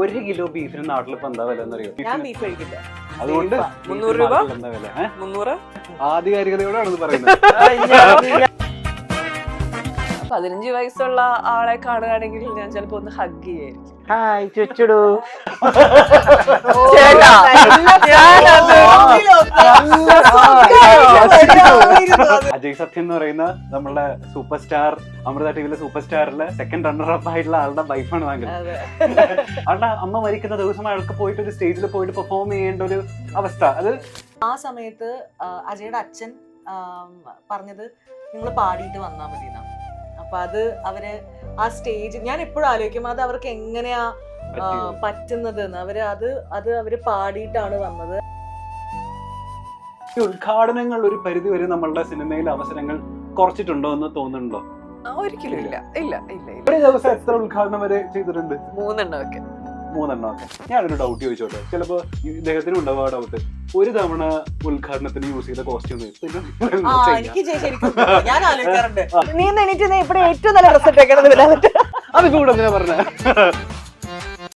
ഒരു കിലോ ബീഫിന് നാട്ടിൽ ഇപ്പൊ എന്താ വില എന്നറിയോ? ഞാൻ ബീഫ് കഴിക്കില്ല. അതുകൊണ്ട് മുന്നൂറ് രൂപ? എന്താ വില? മുന്നൂറ്. ആധികാരികതയോടാണ് ഇത് പറയുന്നത് പതിനഞ്ച് വയസ്സുള്ള ആളെ കാണുകയാണെങ്കിൽ ഞാൻ ചിലപ്പോ ഒന്ന് ഹഗ് ചെയ്യായിരിക്കും. ഹായ് ചുച്ചുടു. അജയ് സത്യം എന്ന് പറയുന്ന നമ്മളുടെ സൂപ്പർ സ്റ്റാർ അമൃത ടിവിയിലെ സൂപ്പർ സ്റ്റാറിലെ സെക്കൻഡ് റണ്ണർ അപ്പ് ആയിട്ടുള്ള ആളുടെ വൈഫാണ് താങ്കൾ ആളുടെ അമ്മ മരിക്കുന്ന ദിവസം അയാൾക്ക് പോയിട്ട് ഒരു സ്റ്റേജിൽ പോയിട്ട് പെർഫോം ചെയ്യേണ്ട ഒരു അവസ്ഥ. അത് ആ സമയത്ത് അജയുടെ അച്ഛൻ പറഞ്ഞത് നിങ്ങൾ പാടിയിട്ട് വന്നാൽ മതി എന്നാണ് അപ്പൊ അത് അവർ ആ സ്റ്റേജ് ഞാൻ എപ്പോഴും ആലോചിക്കും അത് അവർക്ക് എങ്ങനെയാ പറ്റുന്നത് എന്ന് അവർ അത് അത് അവർ പാടിയിട്ടാണ് വന്നത്. ഈ ഉദ്ഘാടനങ്ങൾ ഒരു പരിധി വരെ നമ്മളുടെ സിനിമയിൽ അവസരങ്ങൾ കുറച്ചിട്ടുണ്ടോ എന്ന് തോന്നുന്നുണ്ടോ? ആ, ഒരിക്കലും ഇല്ല. ഇല്ല ഇല്ല ഒരു ദിവസം എത്ര ഉദ്ഘാടനം വരെ ചെയ്തിട്ടുണ്ട്? മൂന്നെണ്ണം ഒക്കെ. മൂന്നെണ്ണം ഒക്കെ. ഞാനൊരു ഡൗട്ട് ചോദിച്ചോട്ടെ? ചിലപ്പോ ഇദ്ദേഹത്തിന് ഉണ്ടാവുക ഡൗട്ട് ഒരു തവണ ഉദ്ഘാടനത്തിന് യൂസ് ചെയ്ത കോസ്റ്റ്യൂം നീ എണീറ്റ് നീ ഇവിടെ ഏറ്റവും നല്ല ഡ്രസ് ഇട്ടേക്കണത് അത് കൂടെ പറഞ്ഞ.